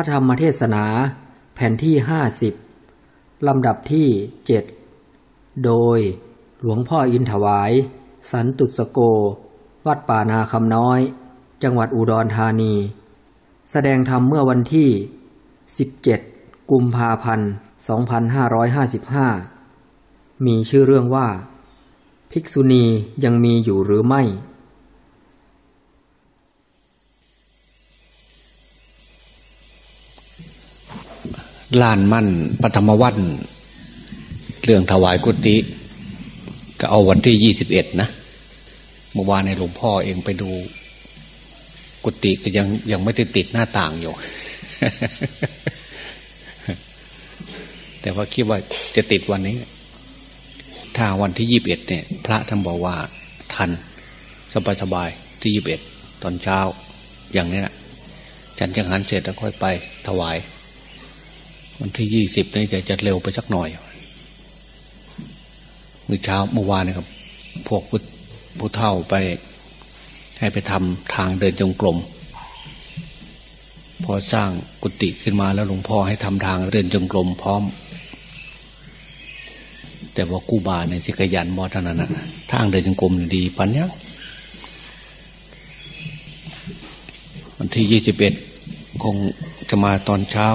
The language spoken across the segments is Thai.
ระธรรมเทศนาแผ่นที่ห้าสิบลำดับที่เจ็ดโดยหลวงพ่ออินถวาย สันตุสโก วัดป่านาคำน้อย จังหวัดอุดรธานี แสดงธรรมเมื่อวันที่ 17 กุมภาพันธ์ 2555 มีชื่อเรื่องว่า ภิกษุณียังมีอยู่หรือไม่ ลานมั่นปฐมวัน เรื่องถวายกุฏิก็เอาวันที่ยี่สิบเอ็ดนะเมื่อวานในหลวงพ่อเองไปดู กุฏิก็ยังยังไม่ได้ติดหน้าต่างอยู่ แต่ว่าคิดว่าจะติดวันนี้ ถ้าวันที่ยี่บเอ็ดเนี่ย พระท่านบอกว่า ทันสบายสบายที่ยี่บเอ็ดตอนเช้าอย่างนี้นะฉันจังหันเสร็จแล้วค่อยไปถวาย วันที่ยี่สิบนี่จะจะเร็วไปสักหน่อยมื่อเช้าเมื่อวานนี่ครับ พวกผู้เฒ่าไป ให้ไปทำทางเดินจงกรมพอสร้างกุฏิขึ้นมาแล้วหลวงพ่อให้ทำทางเดินจงกรมพร้อม แต่ว่ากูบาในสิกยันมอเท่านั้นนะทางเดินจงกรมดีปัญญาวันที่ยี่สิบเอ็ดคงจะมาตอนเช้า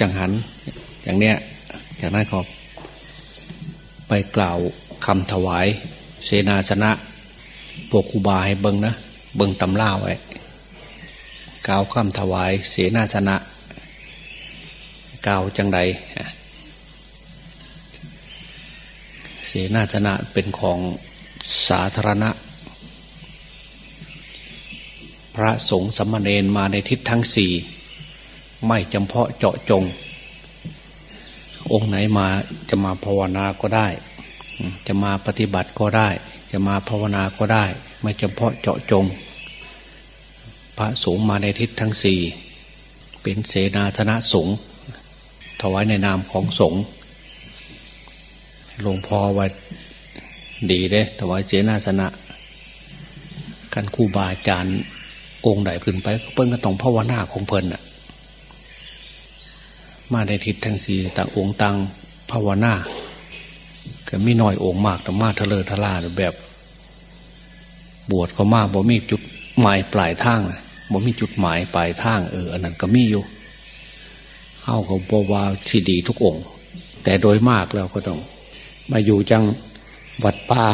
จังหัน อย่างเนี้ยจากนั้นก็ไปกล่าวคำถวายเสนาชนะพวกคูบาให้เบิงนะเบิงตำล่าไว้กล่าวคำถวายเสนาชนะกล่าวจังใดเสนาชนะเป็นของสาธารณะ พระสงฆ์สมณเณรมาในทิศทั้งสี่ ไม่จำเพาะเจาะจง องค์ไหนมาจะมาภาวนาก็ได้ จะมาปฏิบัติก็ได้ จะมาภาวนาก็ได้ ไม่เฉพาะเจาะจง พระสงฆ์มาในทิศทั้งสี่เป็นเสนาธนะสงฆ์ถวายในนามของสงฆ์หลวงพ่อว่าดีเลยถวายเสนาธนะกันคู่บาอาจารย์องค์ใดขึ้นไปเพิ่นก็ต้องภาวนาของเพิ่นน่ะ มาในทิศทั้งสี่ต่างองค์ต่างภาวนาก็มีน้อยองค์มากแต่มาทะเลทลาแบบ บวชเขามากบ่มีจุดหมายปลายทางบ่มีจุดหมายปลายทางเอออันนั้นก็มีอยู่เข้าเขาบวาที่ดีทุกองค์ แต่โดยมากเราก็ต้อง มาอยู่จังวัดป่า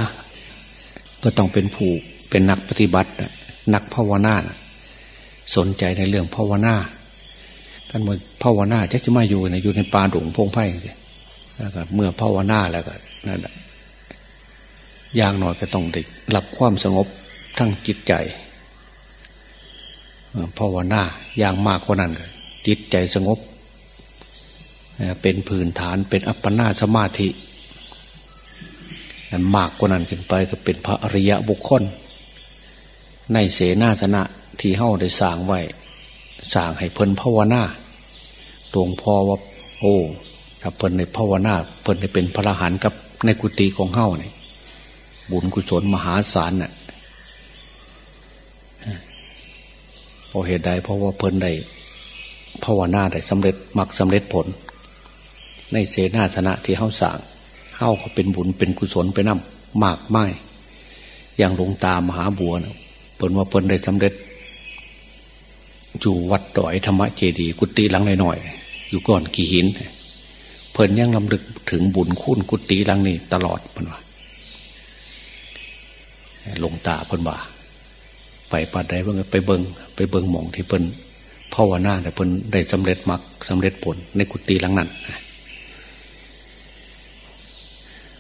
ก็ต้องเป็นผู้เป็นนักปฏิบัตินักภาวนาสนใจในเรื่องภาวนา กันหมดภาวนาจะจะมาอยู่ในอยู่ในป่าดงพงไพ่แล้วก็เมื่อภาวนาแล้วก็นั่นอย่างหน่อยก็ต้องได้รับความสงบทั้งจิตใจภาวนาอย่างมากกว่านั้นก็จิตใจสงบ เป็นพื้นฐานเป็นอัปปนาสมาธิมากกว่านั้นขึ้นไปก็เป็นพระอริยะบุคคล ในเสนาสนะที่เฮ้าได้สร้างไว้ สร้างให้เพิ่นภาวนาหลวงพ่อว่า โอ้ถ้าเพิ่นในภาวนาเพิ่นจะเป็นพระหันกับในกุฏิของเฮ้าเนี่ยบุญกุศลมหาศาลน่ะเพอเหตุใดเพราะว่าเพิ่นได้ภาวนาได้สำเร็จมักสำเร็จผล ในเสนาสนะที่เฮ้าสั่งเฮ้าก็เป็นบุญเป็นกุศลไปนำมากไม่อย่างหลวงตามหาบัวเนะเพิ่นว่าเพิ่นได้สำเร็จ อยู่วัดดอยธรรมเจดีกุฏิหลังหน่อยๆอยู่ก่อนกี่หิน เพิ่นยังลำลึกถึงบุญคุณกุฏิหลังนี้ตลอดเพิ่นว่าลงตาเพิ่นว่าไปปัดใดเพิ่นไปเบิงไปเบิงหมองที่เพิ่นภาวนาแต่เพิ่นได้สำเร็จมรรคสาเร็จผลในกุฏิหลังนั้น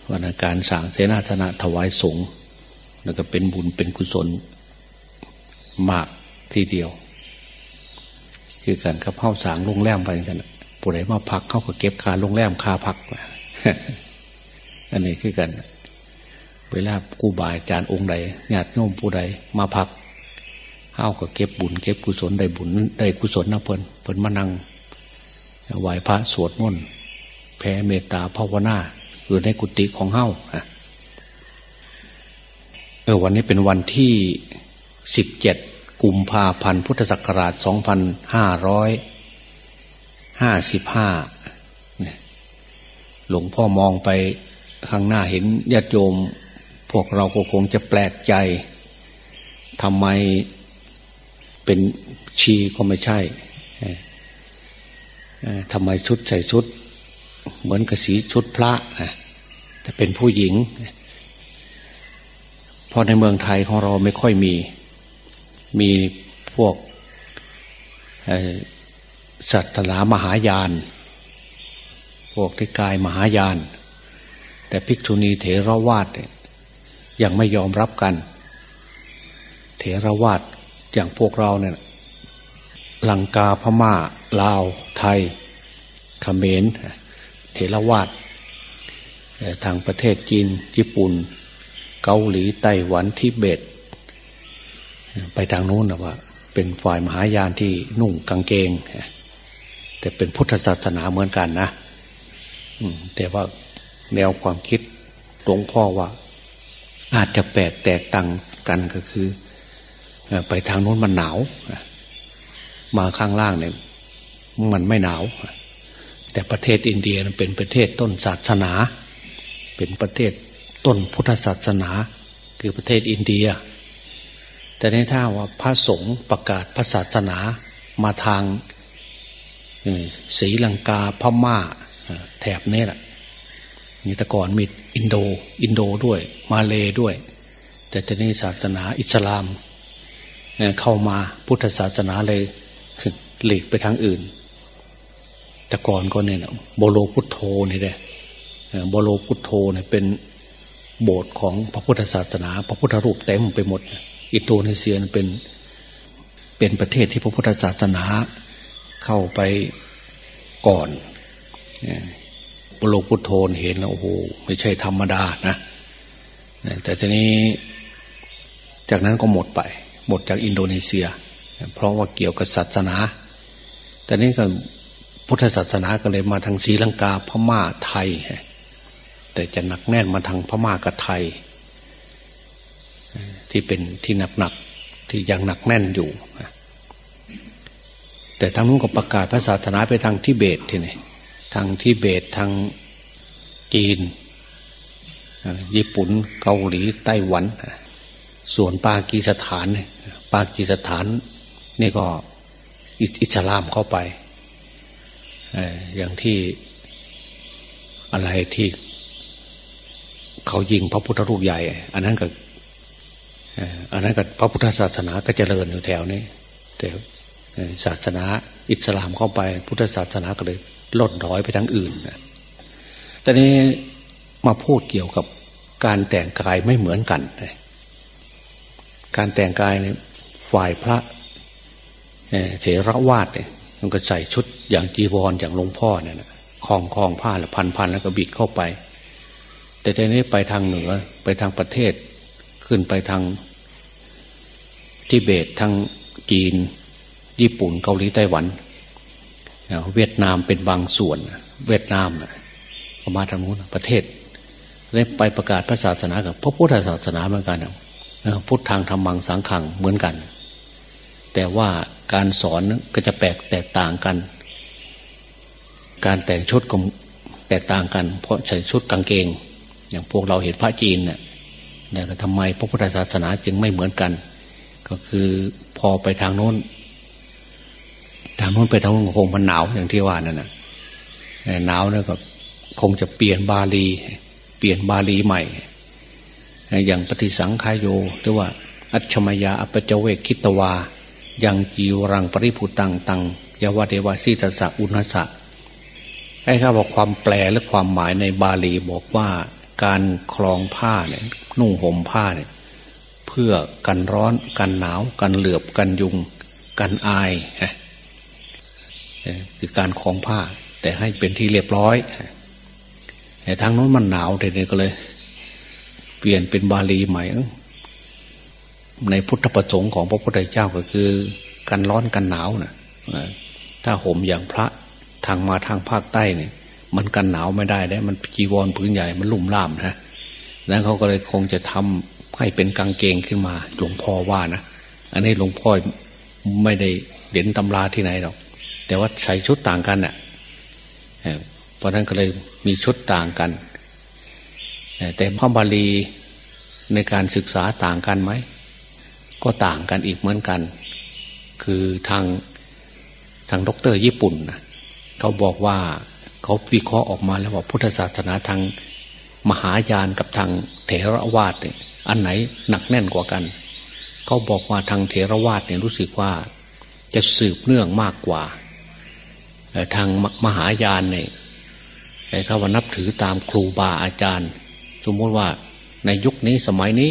วันการสางเสนาธนะถวายสงฆ์แล้วก็เป็นบุญเป็นกุศลมากทีเดียว คือการขับเข้าสางลงแรมไปกันผู้ใดมาพักเข้าก็เก็บคาลงแรมคาพักอันนี้คือกัน เวลากูบายจารย์องค์ใดญาติโยมผู้ใดมาพักเข้าก็เก็บบุญ เก็บกุศลได้บุญได้กุศลนะเพิ่นเพิ่นมานั่งไหวพระสวดมนต์แผ่เมตตาภาวนาอยู่ในกุฏิของเฮ้าเออวันนี้เป็นวันที่สิบเจ็ด กุมภาพันธ์พุทธศักราชสองพันห้าร้อยห้าสิบห้าหลวงพ่อมองไปข้างหน้าเห็นญาติโยม พวกเราก็คงจะแปลกใจทำไมเป็นชีก็ไม่ใช่ทำไมชุดใส่ชุด เหมือนกับสีชุดพระแต่เป็นผู้หญิงเพราะในเมืองไทยของเราไม่ค่อยมี มีพวกศาสนามหายาน พวกที่กายมหายาน แต่ภิกษุณีเถรวาทยังไม่ยอมรับกัน เถรวาทอย่างพวกเราเนี่ยลังกาพมา่า ลาว ไทยเขมรเถรวาททางประเทศจีน ญี่ปุ่น เกาหลีไต้หวันทิเบต ไปทางนู้นนะว่า เป็นฝ่ายมหายานที่นุ่งกางเกง แต่เป็นพุทธศาสนาเหมือนกันนะแต่ว่าแนวความคิดหลวงพ่อว่า อาจจะแปลกแตกต่างกันก็คือ ไปทางโน้นมันหนาวมาข้างล่างเนี่ยมันไม่หนาว แต่ประเทศอินเดียเป็นประเทศต้นศาสนา เป็นประเทศต้นพุทธศาสนา คือประเทศอินเดีย แต่ในท่าว่าพระสงฆ์ประกาศพระศาสนามาทางศรีลังกาพม่า แถบนี้แหละนี่แต่ก่อนมีอินโด อินโดด้วย มาเลด้วย แต่ตอนนี้ศาสนาอิสลามเข้ามาพุทธศาสนาเลยหลีกไปทางอื่น แต่ก่อนก็เนี่ยโบโลพุทโธนี่แหละโบโลพุทโธเนี่ยเป็นโบสถ์ของพระพุทธศาสนา พระพุทธรูปเต็มไปหมด อินโดนีเซียเป็นเป็นประเทศที่พระพุทธศาสนาเข้าไปก่อนโบโลพุทโธเห็นแล้วโอ้โหไม่ใช่ธรรมดานะแต่ทีนี้จากนั้นก็หมดไป หมดจากอินโดนีเซีย เพราะว่าเกี่ยวกับศาสนา แต่นี้ก็พุทธศาสนาก็เลยมาทางศรีลังกาพม่าไทย แต่จะหนักแน่นมาทางพม่ากับไทย ที่เป็นที่หนักๆที่ยังหนักแน่นอยู่ แต่ทางนู้นก็ประกาศพระศาสนาไปทางทิเบตทีนี่ทางทิเบตทางจีน ญี่ปุ่นเกาหลีไต้หวัน ส่วนปากีสถาน ปากีสถานนี่ก็อิสลามเข้าไป อย่างที่อะไรที่เขายิงพระพุทธรูปใหญ่ อันนั้นก็ อันนั้นก็พระพุทธศาสนาก็เจริญอยู่แถวนี้ แต่ศาสนาอิสลามเข้าไป พุทธศาสนาก็เลยลดน้อยไปทั้งอื่นตอนนี้มาพูดเกี่ยวกับการแต่งกายไม่เหมือนกัน การแต่งกายในฝ่ายพระเถระวาดเนี่ยมันก็ใส่ชุดอย่างจีวรอย่างหลวงพ่อเนี่ยนะคลองคลองผ้าแล้วพันพันแล้วก็บิดเข้าไป แต่ทีนี้ไปทางเหนือไปทางประเทศขึ้นไปทาง ทิเบตทางจีน ญี่ปุ่นเกาหลีไต้หวัน เวียดนามเป็นบางส่วน เวียดนามนะมาทางนู้นประเทศได้ไปประกาศพระศาสนากับพระพุทธศาสนาเหมือนกันพุทธทางธรรมังสังขังเหมือนกัน แต่ว่าการสอนก็จะแปลกแตกต่างกัน การแต่งชุดก็แตกต่างกัน เพราะใส่ชุดกางเกง อย่างพวกเราเห็นพระจีนเนี่ยแต่ทำไมพระพุทธศาสนาจึงไม่เหมือนกัน ก็คือพอไปทางโน้น ทางโน้นไปทางโน้นคงมันหนาวอย่างที่ว่านั่นนะหนาวเนี่ยก็คงจะเปลี่ยนบาลี เปลี่ยนบาลีใหม่ อย่างปฏิสังขายโยหรือว่า อัจฉมยาอปเจเวกคิตวา ยังจีวรังปริพุตังตังยาวเดวาสิตสะอุณสะไอ้ข้าบอกความแปลและความหมายในบาลีบอกว่าการคลองผ้าเนี่ยนุ่งห่มผ้าเนี่ย พื่อกันร้อนกันหนาว กันเหลือบกันยุง กันอายคือการคลองผ้า แต่ให้เป็นที่เรียบร้อยแต่ทางโน้นมันหนาวเด็กก็เลย เปลี่ยนเป็นบาลีใหม่ในพุทธประสงค์ของพระพุทธเจ้าก็คือ กันร้อนกันหนาวนะถ้าห่มอย่างพระทางมาทางภาคใต้เนี่ย มันกันหนาวไม่ได้ได้มันจีวรพื้นใหญ่มันลุ่มล่ามนะแล้วเขาก็เลยคงจะทำ ให้เป็นกางเกงขึ้นมา หลวงพ่อว่านะอันนี้หลวงพ่อไม่ได้เด่นตำราที่ไหนหรอก แต่ว่าใส่ชุดต่างกันน่ะเพราะนั้นก็เลยมีชุดต่างกัน แต่พระบาลีในการศึกษาต่างกันไหม ก็ต่างกันอีกเหมือนกัน คือทางทางด็อกเตอร์ญี่ปุ่นนะเขาบอกว่าเขาวิเคราะห์ออกมาแล้วว่าพุทธศาสนาทางมหายานกับทางเถรวาทเนี่ย อันไหนหนักแน่นกว่ากันเขาบอกว่าทางเถรวาทเนี่ยรู้สึกว่า จะสืบเนื่องมากกว่าทางมหายานเนี่ยเขาว่านับถือตามครูบาอาจารย์ สมมติว่าในยุคนี้สมัยนี้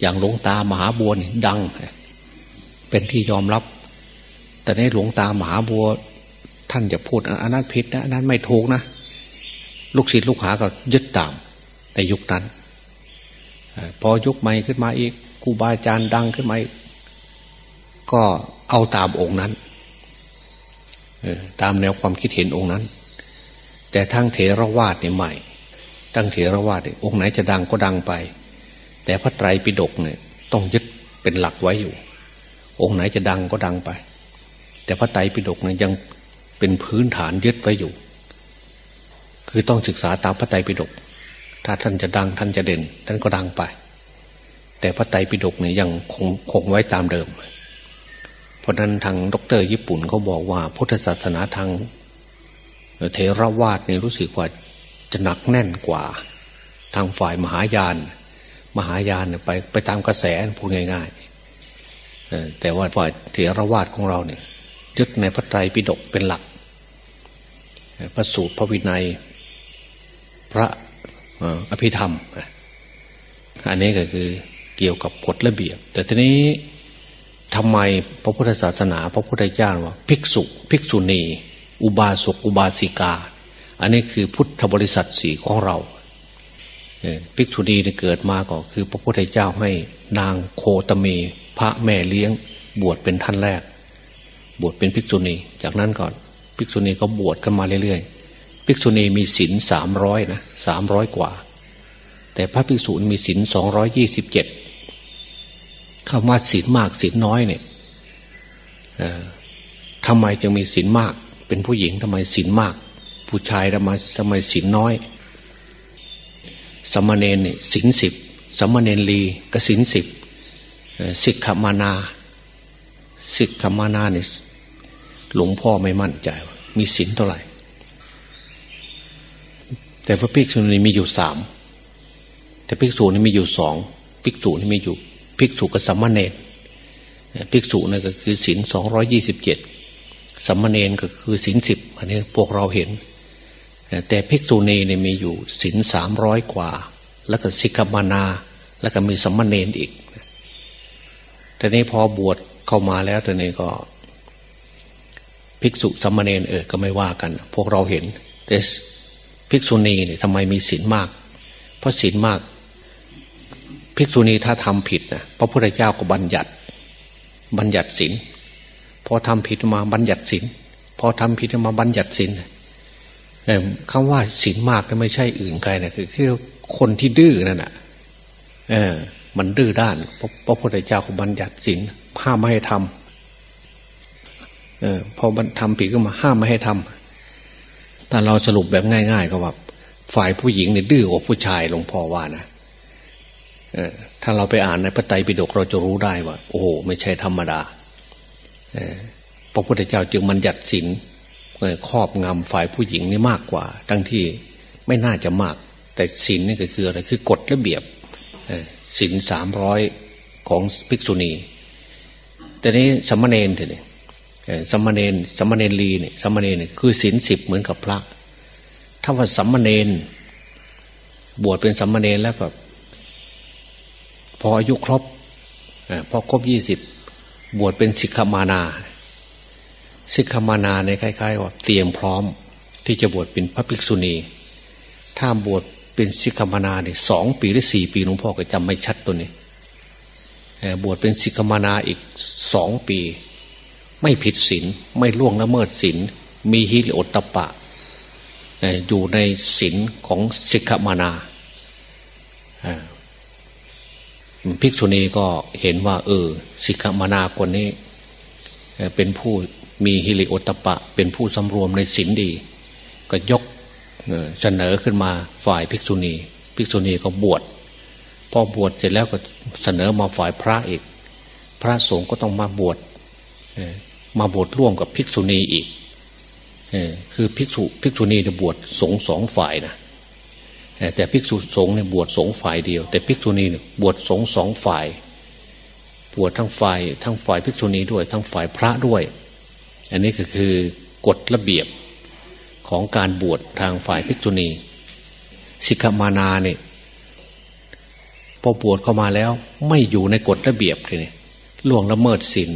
อย่างหลวงตามหาบัวนี่ดัง เป็นที่ยอมรับ แต่ในหลวงตามหาบัว ท่านจะพูดอันนั้นผิดนะอันนั้นไม่ถูกนะลูกศิษย์ลูกหาก็ยึดตามในยุคนั้น พอยุคใหม่ขึ้นมาอีกครูบาอาจารย์ดังขึ้นมาก็เอาตามองค์นั้นตามแนวความคิดเห็นองค์นั้น แต่ทั้งเถรวาทเนี่ยใหม่ตั้งเถรวาทองค์ไหนจะดังก็ดังไป แต่พระไตรปิฎกเนี่ยต้องยึดเป็นหลักไว้อยู่ องค์ไหนจะดังก็ดังไป แต่พระไตรปิฎกเนี่ยยังเป็นพื้นฐานยึดไว้อยู่ คือต้องศึกษาตามพระไตรปิฎก ถ้าท่านจะดังท่านจะเด่น ท่านก็ดังไป แต่พระไตรปิฎกเนี่ยยังคงคงไว้ตามเดิม เพราะนั้นทางดรญี่ปุ่นเขาบอกว่า พุทธศาสนาทางเทรวาสเนี่ยรู้สึกว่าจะหนักแน่นกว่า ทางฝ่ายมหายาน มหายานไปไปตามกระแสพูดง่ายๆแต่ว่าฝ่ายเถรวาทของเราเนี่ยยึดในพระไตรปิฎกเป็นหลัก พระสูตรพระวินัย พระ อภิธรรม อันนี้ก็คือเกี่ยวกับกฎระเบียบ แต่ทีนี้ทำไมพระพุทธศาสนา พระพุทธเจ้าว่า ภิกษุ ภิกษุณี อุบาสกอุบาสิกา อันนี้คือพุทธบริษัทสี่ของเราภิกษุณีเกิดมาก็คือ พระพุทธเจ้าให้นางโคตเมพระแม่เลี้ยง บวชเป็นท่านแรก บวชเป็นภิกษุณี จากนั้นก่อน ภิกษุณีก็บวชกันมาเรื่อยๆภิกษุณีมีศีลสามร้อยนะ สามร้อยกว่า แต่พระภิกษุมีศีลสองร้อยยี่สิบเจ็ดคำว่าศีลมากศีลน้อยเนี่ยทำไมจึงมีศีลมาก เป็นผู้หญิงทำไมศีลมาก ผู้ชายทำไมทำไมศีลน้อยสมณเณรเนี่ยศีลสิบสมณเณรลีก็ศีลสิบสิกขมานาสิกขมานาเนี่ยหลวงพ่อไม่มั่นใจ มีศีลเท่าไหร่ แต่พระภิกษุนี่มีอยู่สามแต่ภิกษุนี่มีอยู่สองภิกษุนี่มีอยู่ภิกษุกับสัมมาเนรภิกษุนี่ก็คือศีลสองร้อยี่สิบเจ็ดสัมมาเนรก็คือศีลสิบอันนี้พวกเราเห็น แต่ภิกษุณีเนี่ยมีอยู่ศีลสามร้อยกว่า แล้วก็สิกขมานา แล้วก็มีสัมมาเนรอีกแต่นี้พอบวชเข้ามาแล้วแตัวนี้ก็ ภิกษุสัมมาเนนเออก็ไม่ว่ากัน พวกเราเห็นแต่ ภิกษุณีเนี่ยทำไมมีศีลมาก เพราะศีลมาก ภิกษุณีถ้าทำผิดนะพระพุทธเจ้าก็บัญญัติ บัญญัติศีลพอทำผิดมาบัญญัติศีลพอทำผิดมาบัญญัติศีลคำว่าศีลมากไม่ใช่อื่นไกลนะคือคือคนที่ดื้อนั่นแหะเออ มันดื้อด้านพระพุทธเจ้าก็บัญญัติศีลห้ามไม่ให้ทำเออพอมันทำผิดก็มาห้ามไม่ให้ทำ แต่เราสรุปแบบง่าย ๆ ก็ว่าฝ่ายผู้หญิงเนี่ยดื้อกว่าผู้ชายหลวงพ่อว่านะเอถ้าเราไปอ่านในพระไตรปิฎกเราจะรู้ได้ว่า โอ้โหไม่ใช่ธรรมดาอพระพุทธเจ้าจึงมันหยัดศีลครอบงำฝ่ายผู้หญิงนี่มากกว่า ทั้งที่ไม่น่าจะมาก แต่ศีลนี่ก็คืออะไรคือกฎระเบียบศีลสามร้อยของภิกษุณี แต่นี้สมณเณรเถอะเนี่ย สมณเณรสมณเณรลีเนี่ยสมณเณรเนี่ยคือศีลสิบเหมือนกับพระ ถ้าว่าสมณเณรบวชเป็นสมณเณรแล้วแบบพออายุครบพอครบยี่สิบบวชเป็นสิกขมานาสิกขมานาในคล้ายๆว่าเตรียมพร้อมที่จะบวชเป็นพระภิกษุณี ถ้าบวชเป็นสิกขมานาเนี่ยสองปีหรือสี่ปีหลวงพ่อก็จำไม่ชัดตัวนี้บวชเป็นสิกขานาอีกสองปี ไม่ผิดศีลไม่ล่วงละเมิดศีลมีฮิริโอตตปะ อยู่ในศีลของสิกขมานาภิกษุณีก็เห็นว่า เออสิกขมานาคนนี้ เป็นผู้มีฮิริโอตตปะ เป็นผู้สำรวมในศีลดี ก็ยกเสนอขึ้นมาฝ่ายภิกษุณี ภิกษุณีก็บวชพอบวชเสร็จแล้วก็เสนอมาฝ่ายพระอีก พระสงฆ์ก็ต้องมาบวช มาบวชร่วมกับภิกษุณีอีกคือภิกษุภิกษุณีจะบวชสงสองฝ่ายนะแต่ภิกษุสงฆ์เนี่ยบวชสงฝ่ายเดียว แต่ภิกษุณีเนี่ยบวชสงสองฝ่าย บวชทั้งฝ่ายทั้งฝ่ายภิกษุณีด้วย ทั้งฝ่ายพระด้วย อันนี้ก็คือกฎระเบียบของการบวชทางฝ่ายภิกษุณีสิกขามานาเนี่ยพอบวชเข้ามาแล้วไม่อยู่ในกฎระเบียบเลยล่วงละเมิดศีล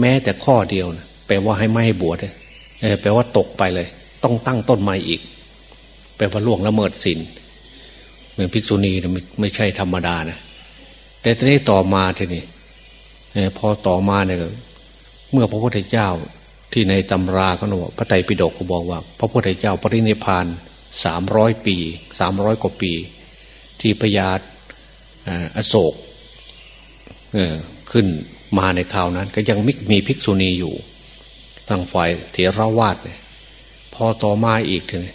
แม้แต่ข้อเดียวนะแปลว่าให้ไม่ให้บวชเลยแปลว่าตกไปเลย ต้องตั้งต้นใหม่อีก แปลว่าล่วงละเมิดศีลเหมือนภิกษุณีนะไม่ใช่ธรรมดานะแต่ตอนนี้ต่อมาทีนี้พอต่อมาเนี่ยเมื่อพระพุทธเจ้าที่ในตำราก็บอกพระไตรปิฎกก็บอกว่า พระพุทธเจ้าปรินิพานสามร้อยปีสามร้อยกว่าปี ที่พญาอโศกขึ้น มาในคราวนั้น ก็ยังมิมีภิกษุณีอยู่ทางฝ่ายเถรวาทเนี่ยพอต่อมาอีกเลย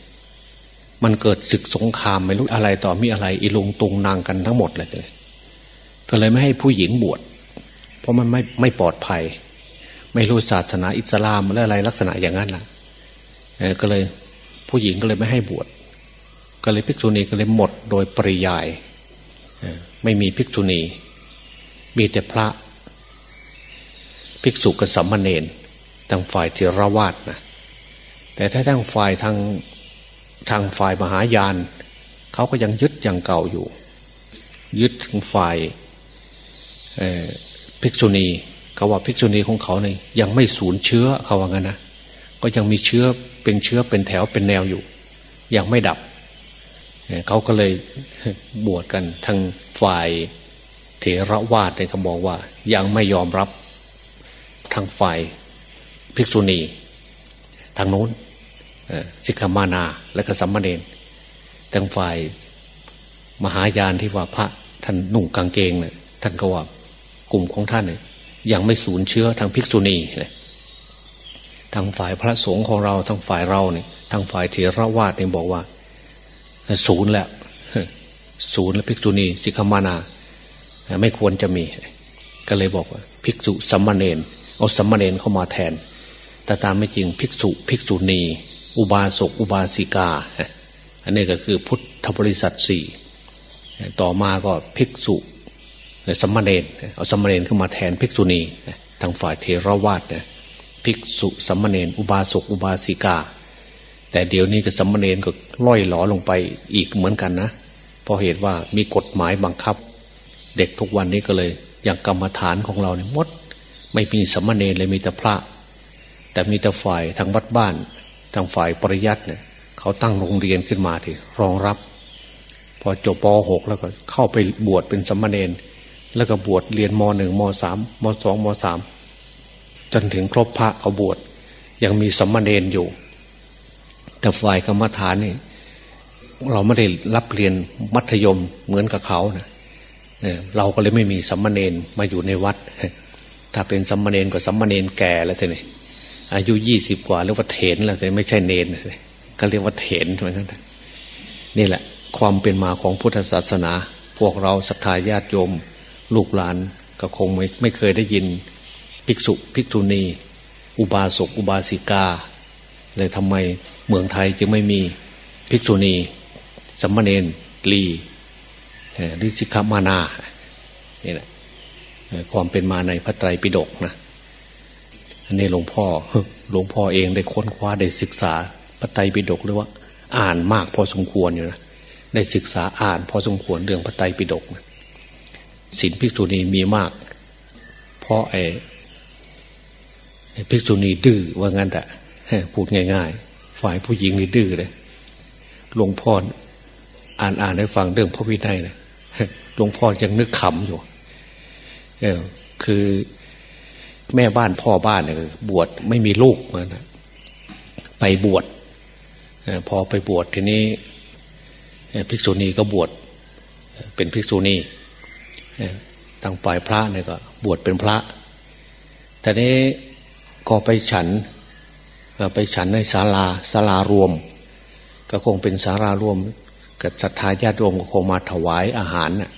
มันเกิดศึกสงครามไม่รู้อะไรต่อมีอะไร อีลงตุงนางกันทั้งหมดเลยก็เลยไม่ให้ผู้หญิงบวชเพราะมันไม่ไม่ปลอดภัย ไม่รู้ศาสนาอิสลามและอะไรลักษณะอย่างนั้นล่ะก็เลยผู้หญิงก็เลยไม่ให้บวชก็เลยภิกษุณีก็เลยหมดโดยปริยายไม่มีภิกษุณี มีแต่พระ ภิกษุกับสัมมาเนนทางฝ่ายเทรวาสนะแต่ถ้าทางฝ่ายทางทางฝ่ายมหายานเขาก็ยังยึดอย่างเก่าอยู่ ยึดทางฝ่ายภิกษุณีเขาว่าภิกษุณีของเขาเนี่ยยังไม่สูญเชื้อเขาว่างั้นนะก็ยังมีเชื้อเป็นเชื้อเป็นแถวเป็นแนวอยู่ ยังไม่ดับเขาก็เลยบวชกันทางฝ่ายเถรวาทเนี่ยเขาบอกว่ายังไม่ยอมรับ ทางฝ่ายภิกษุณีทางโน้นสิกขามานาและก็สัมมาเนนทางฝ่ายมหายานที่ว่าพระท่านนุ่งกางเกงเนี่ยท่านก็ว่ากลุ่มของท่านเนี่ยยังไม่สูญเชื้อทางภิกษุณีเนี่ยทางฝ่ายพระสงฆ์ของเราทางฝ่ายเราเนี่ยทางฝ่ายเถรวาทเนี่ยบอกว่า ศูนย์แล้วศูนย์และภิกษุณีสิกขามานา ไม่ควรจะมี ก็เลยบอกว่า ภิกษุสัมมาเนน เอาสัมมาเนนเข้ามาแทน แต่ตามไม่จริงภิกษุภิกษุณี อุบาสกอุบาสิกา อันนี้ก็คือพุทธบริษัทสี่ต่อมาก็ภิกษุสัมมาเนนเอาสัมมาเนนเข้ามาแทนภิกษุณีทางฝ่ายเทรวาสเนี่ยภิกษุสัมมาเนนอุบาสกอุบาสิกา แต่เดี๋ยวนี้ก็สัมมาเนนก็ล่อยหลอลงไปอีกเหมือนกันนะเพราะเหตุว่ามีกฎหมายบังคับ เด็กทุกวันนี้ก็เลย อย่างกรรมฐานของเราเนี่ยมด ไม่มีสมมาเนนเลยมีแต่พระ แต่มีแต่ฝ่ายทางวัดบ้าน ทางฝ่ายปริยัติเนี่ยเขาตั้งโรงเรียนขึ้นมาที่รองรับ พอจบป .6 แล้วก็เข้าไปบวชเป็นสมมาเนนแล้วก็บวชเรียนม .1 ม .3 ม .2 ม .3 จนถึงครบพระเขาบวชยังมีสมมาเนนอยู่ แต่ฝ่ายกรรมฐานนี่เราไม่ได้รับเรียนมัธยมเหมือนกับเขานะเราก็เลยไม่มีสัมมาเนนมาอยู่ในวัด ถ้าเป็นสัมมาเนนก็สัมมาเนนแก่แล้วทีนี้อายุยี่สิบกว่าเรียกว่าเถนแล้วแต่ไม่ใช่เนนก็เรียกว่าเถนเหมือนกันนี่แหละ ความเป็นมาของพุทธศาสนา พวกเราศรัทธาญาติโยม ลูกหลานก็คงไม่ไม่เคยได้ยิน ภิกษุภิกษุณี อุบาสกอุบาสิกาเลยทำไมเมืองไทยจึงไม่มีภิกษุณีสัมมาเนนลีริสิกามานานี่แหละ ความเป็นมาในพระไตรปิฎกนะอันนี้หลวงพ่อหลวงพ่อเองได้ค้นคว้าได้ศึกษาพระไตรปิฎกหรือว่า อ่านมากพอสมควรอยู่นะได้ศึกษาอ่านพอสมควรเรื่องพระไตรปิฎกนะสินภิกษุณีมีมาก เพราะไอ้ภิกษุณีดื้อว่างั้นแต่พูดง่าย ๆ ฝ่ายผู้หญิงนี่ดื้อเลยหลวงพ่ออ่านอ่านให้ฟังเรื่องพระวินัยนะหลวงพ่อยังนึกขำอยู่ เออ คือแม่บ้านพ่อบ้านเนี่ยบวชไม่มีลูกมานะไปบวชพอไปบวชทีนี้ภิกษุณีก็บวชเป็นภิกษุณีทางฝ่ายพระเนี่ยก็บวชเป็นพระแต่นี้ก็ไปฉันไปฉันในศาลาศาลารวม ก็คงเป็นสารารวมกับศรัทธาญาติโยมก็คงมาถวายอาหารน่ะ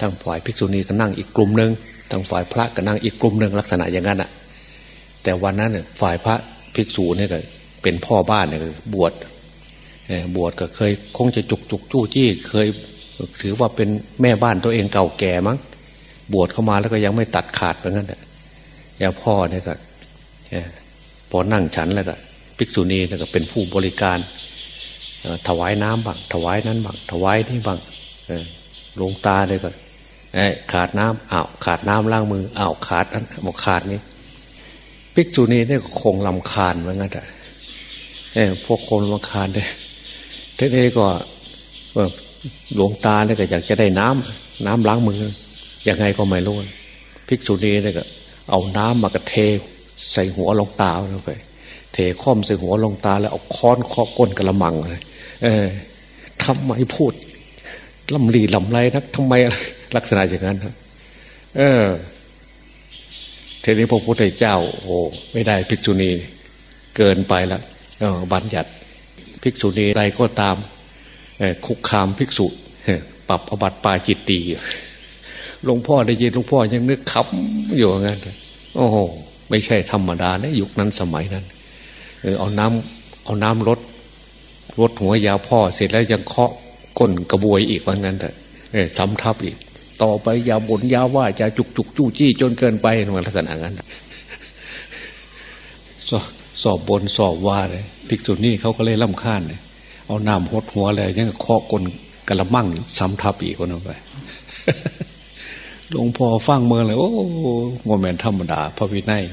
ทั้งฝ่ายภิกษุณีก็นั่งอีกกลุ่มหนึ่ง ทั้งฝ่ายพระก็นั่งอีกกลุ่มหนึ่งลักษณะอย่างนั้นอะ แต่วันนั้นเนี่ยฝ่ายพระภิกษุเนี่ยก็เป็นพ่อบ้านเนี่ยบวชบวชก็เคยคงจะจุกจุกจู้จี้เคยถือว่าเป็นแม่บ้านตัวเองเก่าแก่มั้งบวชเข้ามาแล้วก็ยังไม่ตัดขาดเหมือนกันอย่าพ่อเนี่ยก็พอนั่งฉันแล้วก็ภิกษุณีแล้วก็เป็นผู้บริการถวายน้ำบังถวายนั้นบังถวายนี่บังลงตาเลยก็ ขาดน้ำอ้าวขาดน้ำล้างมืออ้าวขาดอันบอกขาดนี้ภิกษุณีเนี่ยคงลำคาญเหมือนกันแต่พวกคนลำคาญเลยทีนี้ก็หลวงตาเนี่ยก็อยากจะได้น้ำน้ำล้างมือยังไงก็ไม่รู้ภิกษุณีเนี่ยก็เอาน้ำมากระเทใส่หัวลงตาลงไปเทค้อมใส่หัวลงตาแล้วเอาค้อนเคาะก้นกระมังเลยเออทำไมพูดลำลีลำไรนะทำไม ลักษณะอย่างนั้นครับเออทีนี้พระพุทธเจ้า โอ้ไม่ได้ภิกษุณีเกินไปแล้วบัญญัติภิกษุณีใดก็ตามคุกคามภิกษุปรับอบัติปาจิตตีหลวงพ่อได้ยินหลวงพ่อยังนึกขำอยู่งั้นโอ้โหไม่ใช่ธรรมดานะยุคนั้นสมัยนั้นเออเอาน้ำเอาน้ำรดรดหัวยาพ่อเสร็จแล้วยังเคาะก้นกระบวยอีกว่างั้นแต่ซ้ำทับอีก ต่อไปอย่าบ่นอย่าว่าจะจุกจุกจู้จี้จนเกินไปมันลักษณะนั้นสอบบนสอบว่าเลยภิกษุนี่เขาก็เลยล่ำค้านเลยเอาน้ำหดหัวเลยยังเคาะกลกระมั่งซ้ำทับอีกคนนึงไปหลวงพ่อฟังเมื่อเลย โอ้โมเมนธรรมดา พระวินัย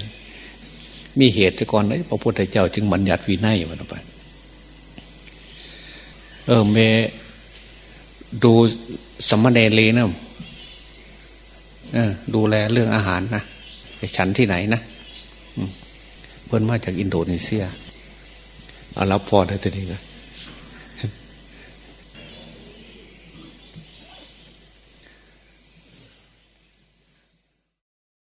มีเหตุก่อนเลยพระพุทธเจ้าจึงบัญญัติวินัยมันไปเออเมดูสมณเณรีนะ ดูแลเรื่องอาหารนะไปฉันที่ไหนนะเพื่อนมาจากอินโดนีเซียเอารับพรได้ทีนี้นะ